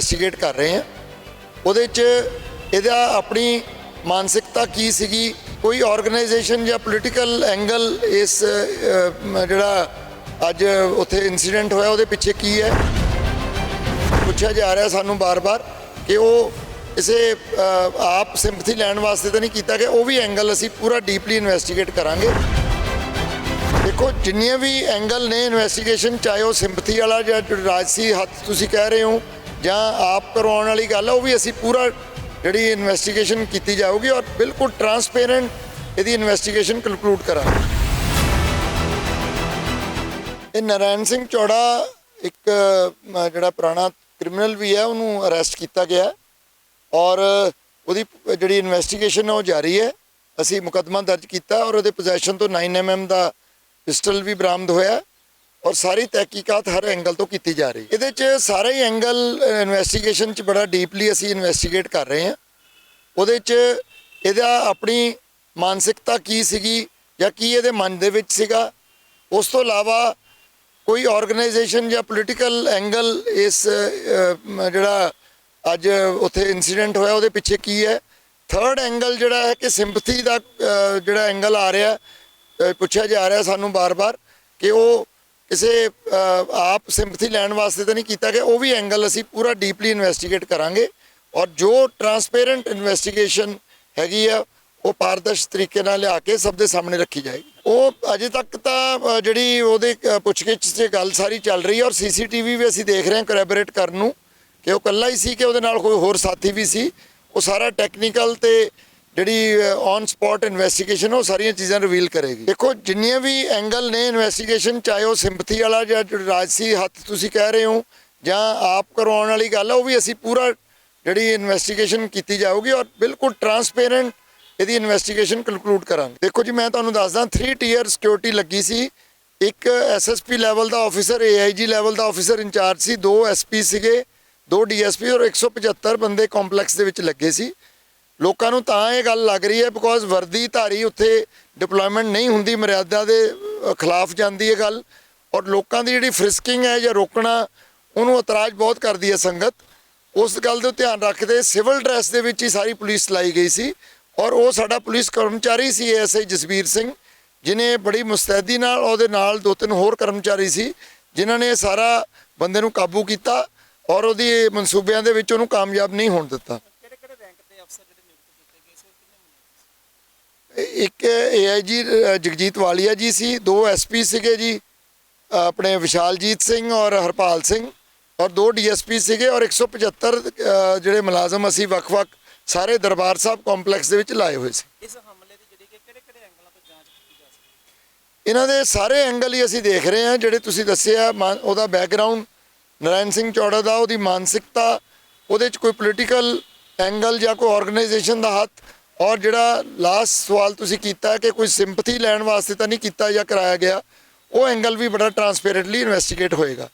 Investigate ਕਰ ਰਹੇ ਹਾਂ। ਉਹਦੇ 'ਚ ਇਹਦਾ ਆਪਣੀ ਮਾਨਸਿਕਤਾ ਕੀ ਸੀਗੀ? ਕੋਈ ਆਰਗੇਨਾਈਜੇਸ਼ਨ ਜਾਂ ਪੋਲੀਟੀਕਲ ਐਂਗਲ ਇਸ ਜਿਹੜਾ ਅੱਜ ਉੱਥੇ ਇਨਸੀਡੈਂਟ ਹੋਇਆ, ਉਹਦੇ ਪਿੱਛੇ ਕੀ ਹੈ? ਪੁੱਛਿਆ ਜਾ ਰਿਹਾ ਸਾਨੂੰ ਬਾਰ-ਬਾਰ ਕਿ ਉਹ ਕਿਸੇ ਆਪ ਸਿੰਪਥੀ ਲੈਣ ਵਾਸਤੇ ਤਾਂ ਨਹੀਂ ਕੀਤਾ ਗਿਆ ਉਹ ਵੀ ਐਂਗਲ ਅਸੀਂ ਪੂਰਾ ਡੀਪਲੀ ਇਨਵੈਸਟੀਗੇਟ ਕਰਾਂਗੇ। ਦੇਖੋ, ਜਿੰਨੀਆਂ ਵੀ ਐਂਗਲ ਨੇ ਇਨਵੈਸਟੀਗੇਸ਼ਨ ਚਾਹੇ ਉਹ ਸਿੰਪਥੀ ਵਾਲਾ ਜਾਂ ਰਾਜਸੀ ਹੱਥ ਤੁਸੀਂ ਕਹਿ ਰਹੇ ਹੋ ਜਾਂ ਆਪ ਕਰਵਾਉਣ ਵਾਲੀ ਗੱਲ ਹੈ ਉਹ ਵੀ ਅਸੀਂ ਪੂਰਾ ਜਿਹੜੀ ਇਨਵੈਸਟੀਗੇਸ਼ਨ ਕੀਤੀ ਜਾਊਗੀ ਔਰ ਬਿਲਕੁਲ ਟਰਾਂਸਪੇਰੈਂਟ ਇਹਦੀ ਇਨਵੈਸਟੀਗੇਸ਼ਨ ਕਨਕਲੂਡ ਕਰਾਂਗੇ। ਇਹ ਨਰਾਇਣ ਸਿੰਘ ਚੌੜਾ ਇੱਕ ਜਿਹੜਾ ਪੁਰਾਣਾ ਕ੍ਰਿਮੀਨਲ ਵੀ ਹੈ ਉਹਨੂੰ ਅਰੈਸਟ ਕੀਤਾ ਗਿਆ। ਔਰ ਉਹਦੀ ਜਿਹੜੀ ਇਨਵੈਸਟੀਗੇਸ਼ਨ ਉਹ ਜਾਰੀ ਹੈ। ਅਸੀਂ ਮੁਕੱਦਮਾ ਦਰਜ ਕੀਤਾ ਔਰ ਉਹਦੇ ਪੋਜੈਸ਼ਨ ਤੋਂ 9mm ਦਾ ਪਿਸਟਲ ਵੀ ਬਰਾਮਦ ਹੋਇਆ। ਔਰ ਸਾਰੀ ਤਹਿਕੀਕਾਤ ਹਰ ਐਂਗਲ ਤੋਂ ਕੀਤੀ ਜਾ ਰਹੀ ਇਹਦੇ 'ਚ ਸਾਰੇ ਹੀ ਐਂਗਲ ਇਨਵੈਸਟੀਗੇਸ਼ਨ 'ਚ ਬੜਾ ਡੀਪਲੀ ਅਸੀਂ ਇਨਵੈਸਟੀਗੇਟ ਕਰ ਰਹੇ ਹਾਂ। ਉਹਦੇ 'ਚ ਇਹਦਾ ਆਪਣੀ ਮਾਨਸਿਕਤਾ ਕੀ ਸੀਗੀ ਜਾਂ ਕੀ ਇਹਦੇ ਮਨ ਦੇ ਵਿੱਚ ਸੀਗਾ, ਉਸ ਤੋਂ ਇਲਾਵਾ ਕੋਈ ਆਰਗੇਨਾਈਜੇਸ਼ਨ ਜਾਂ ਪੋਲੀਟੀਕਲ ਐਂਗਲ ਇਸ ਜਿਹੜਾ ਅੱਜ ਉੱਥੇ ਇਨਸੀਡੈਂਟ ਹੋਇਆ, ਉਹਦੇ ਪਿੱਛੇ ਕੀ ਹੈ? ਥਰਡ ਐਂਗਲ ਜਿਹੜਾ ਹੈ ਕਿ ਸਿੰਪਥੀ ਦਾ ਜਿਹੜਾ ਐਂਗਲ ਆ ਰਿਹਾ ਪੁੱਛਿਆ ਜਾ ਰਿਹਾ ਸਾਨੂੰ ਬਾਰ-ਬਾਰ ਕਿ ਉਹ ਕਿਸੇ ਆਪ ਸਿੰਪਥੀ ਲੈਣ ਵਾਸਤੇ ਤਾਂ ਨਹੀਂ ਕੀਤਾ ਗਿਆ ਉਹ ਵੀ ਐਂਗਲ ਅਸੀਂ ਪੂਰਾ ਡੀਪਲੀ ਇਨਵੈਸਟੀਗੇਟ ਕਰਾਂਗੇ ਔਰ ਜੋ ਟਰਾਂਸਪੇਰੈਂਟ ਇਨਵੈਸਟੀਗੇਸ਼ਨ ਹੈਗੀ ਆ, ਉਹ ਪਾਰਦਰਸ਼ ਤਰੀਕੇ ਨਾਲ ਲਿਆ ਕੇ ਸਭ ਦੇ ਸਾਹਮਣੇ ਰੱਖੀ ਜਾਏਗੀ। ਉਹ ਅਜੇ ਤੱਕ ਤਾਂ ਜਿਹੜੀ ਉਹਦੇ ਪੁੱਛਗਿੱਛ 'ਚ ਗੱਲ ਸਾਰੀ ਚੱਲ ਰਹੀ ਹੈ ਔਰ ਸੀਸੀਟੀਵੀ ਵੀ ਅਸੀਂ ਦੇਖ ਰਹੇ ਹਾਂ ਕੋਲੈਬੋਰੇਟ ਕਰਨ ਨੂੰ ਕਿ ਉਹ ਇਕੱਲਾ ਹੀ ਸੀ ਕਿ ਉਹਦੇ ਨਾਲ ਕੋਈ ਹੋਰ ਸਾਥੀ ਵੀ ਸੀ। ਉਹ ਸਾਰਾ ਟੈਕਨੀਕਲ ਤੇ ਜਿਹੜੀ ਔਨ ਸਪੌਟ ਇਨਵੈਸਟੀਗੇਸ਼ਨ ਉਹ ਸਾਰੀਆਂ ਚੀਜ਼ਾਂ ਰਿਵੀਲ ਕਰੇਗੀ। ਦੇਖੋ, ਜਿੰਨੀਆਂ ਵੀ ਐਂਗਲ ਨੇ ਇਨਵੈਸਟੀਗੇਸ਼ਨ ਚਾਹੇ ਉਹ ਸਿੰਪਥੀ ਵਾਲਾ ਜਾਂ ਜੋ ਰਾਜਸੀ ਹੱਥ ਤੁਸੀਂ ਕਹਿ ਰਹੇ ਹੋ, ਜਾਂ ਆਪ ਕਰਵਾਉਣ ਵਾਲੀ ਗੱਲ ਹੈ ਉਹ ਵੀ ਅਸੀਂ ਪੂਰਾ ਜਿਹੜੀ ਇਨਵੈਸਟੀਗੇਸ਼ਨ ਕੀਤੀ ਜਾਊਗੀ ਔਰ ਬਿਲਕੁਲ ਟਰਾਂਸਪੇਰੈਂਟ ਇਹਦੀ ਇਨਵੈਸਟੀਗੇਸ਼ਨ ਕਨਕਲੂਡ ਕਰਾਂਗੇ। ਦੇਖੋ ਜੀ, ਮੈਂ ਤੁਹਾਨੂੰ ਦੱਸਦਾ 3 ਟੀਅਰ ਸਿਕਿਉਰਿਟੀ ਲੱਗੀ ਸੀ। ਇੱਕ ਐਸਐਸਪੀ ਲੈਵਲ ਦਾ ਆਫੀਸਰ ਏਆਈਜੀ ਲੈਵਲ ਦਾ ਆਫੀਸਰ ਇੰਚਾਰਜ ਸੀ, ਦੋ ਐਸਪੀ ਸੀਗੇ, ਦੋ ਡੀਐਸਪੀ ਔਰ 175 ਬੰਦੇ ਕੰਪਲੈਕਸ ਦੇ ਵਿੱਚ ਲੱਗੇ ਸੀ। ਲੋਕਾਂ ਨੂੰ ਤਾਂ ਇਹ ਗੱਲ ਲੱਗ ਰਹੀ ਹੈ ਬਿਕੋਜ਼ ਵਰਦੀ ਧਾਰੀ ਉੱਥੇ ਡਿਪਲੋਇਮੈਂਟ ਨਹੀਂ ਹੁੰਦੀ, ਮਰਿਆਦਾ ਦੇ ਖਿਲਾਫ ਜਾਂਦੀ ਹੈ ਗੱਲ ਔਰ ਲੋਕਾਂ ਦੀ ਜਿਹੜੀ ਫ੍ਰਿਸਕਿੰਗ ਹੈ ਜਾਂ ਰੋਕਣਾ, ਉਹਨੂੰ ਇਤਰਾਜ਼ ਬਹੁਤ ਕਰਦੀ ਹੈ ਸੰਗਤ। ਉਸ ਗੱਲ ਦੇ ਧਿਆਨ ਰੱਖਦੇ ਸਿਵਲ ਡਰੈਸ ਦੇ ਵਿੱਚ ਹੀ ਸਾਰੀ ਪੁਲਿਸ ਲਾਈ ਗਈ ਸੀ ਔਰ ਉਹ ਸਾਡਾ ਪੁਲਿਸ ਕਰਮਚਾਰੀ ਸੀ ਐਸਆਈ ਜਸਵੀਰ ਸਿੰਘ ਜਿਨੇ ਬੜੀ ਮੁਸਤੈਦੀ ਨਾਲ ਉਹਦੇ ਨਾਲ ਦੋ ਤਿੰਨ ਹੋਰ ਕਰਮਚਾਰੀ ਸੀ, ਜਿਨ੍ਹਾਂ ਨੇ ਸਾਰਾ ਬੰਦੇ ਨੂੰ ਕਾਬੂ ਕੀਤਾ ਔਰ ਉਹਦੀ ਮਨਸੂਬਿਆਂ ਦੇ ਵਿੱਚ ਉਹਨੂੰ ਕਾਮਯਾਬ ਨਹੀਂ ਹੋਣ ਦਿੱਤਾ ਕਿਹੜੇ ਕਿਹੜੇ ਰੈਂਕ ਦੇ ਅਫਸਰ ਜਿਹੜੇ ਨਿਯੁਕਤ ਕੀਤੇ ਗਏ ਸੀ ਔਰ ਕਿੰਨੇ ਮੁਲਾਜ਼ਮ ਸੀ ਇੱਕ ਏਆਈਜੀ ਜਗਜੀਤ ਵਾਲੀਆ ਜੀ ਸੀ ਦੋ ਐਸਪੀ ਸੀਗੇ ਜੀ ਆਪਣੇ ਵਿਸ਼ਾਲਜੀਤ ਸਿੰਘ ਔਰ ਹਰਪਾਲ ਸਿੰਘ ਔਰ ਦੋ ਡੀਐਸਪੀ ਸੀਗੇ ਔਰ 175 ਅ, ਜਿਹੜੇ ਮੁਲਾਜ਼ਮ ਅਸੀਂ ਵੱਖ-ਵੱਖ ਸਾਰੇ ਦਰਬਾਰ ਸਾਹਿਬ ਕੰਪਲੈਕਸ ਦੇ ਵਿੱਚ ਲਾਏ ਹੋਏ ਸੀ। ਇਸ ਹਮਲੇ ਦੀ ਜਿਹੜੀ ਕਿ ਕਿਹੜੇ ਕਿਹੜੇ ਐਂਗਲਾਂ ਤੋਂ ਜਾਂਚ ਕੀਤੀ ਜਾ ਸਕਦੀ ਇਹਨਾਂ ਦੇ ਸਾਰੇ ਐਂਗਲ ਹੀ ਅਸੀਂ ਦੇਖ ਰਹੇ ਹਾਂ ਜਿਹੜੇ ਤੁਸੀਂ ਦੱਸਿਆ ਉਹਦਾ ਬੈਕਗ੍ਰਾਉਂਡ ਨਰਾਇਣ ਸਿੰਘ ਚੌੜਾ ਦਾ ਉਹਦੀ ਮਾਨਸਿਕਤਾ ਉਹਦੇ 'ਚ ਕੋਈ ਪੋਲੀਟੀਕਲ ਐਂਗਲ ਜਾਂ ਕੋਈ ਆਰਗੇਨਾਈਜੇਸ਼ਨ ਦਾ ਹੱਥ ਔਰ ਜਿਹੜਾ ਲਾਸਟ ਸਵਾਲ ਤੁਸੀਂ ਕੀਤਾ ਕਿ ਕੋਈ ਸਿੰਪਥੀ ਲੈਣ ਵਾਸਤੇ ਤਾਂ ਨਹੀਂ ਕੀਤਾ ਜਾਂ ਕਰਾਇਆ ਗਿਆ, ਉਹ ਐਂਗਲ ਵੀ ਬੜਾ ਟਰਾਂਸਪੇਰੈਂਟਲੀ ਇਨਵੈਸਟੀਗੇਟ ਹੋਏਗਾ।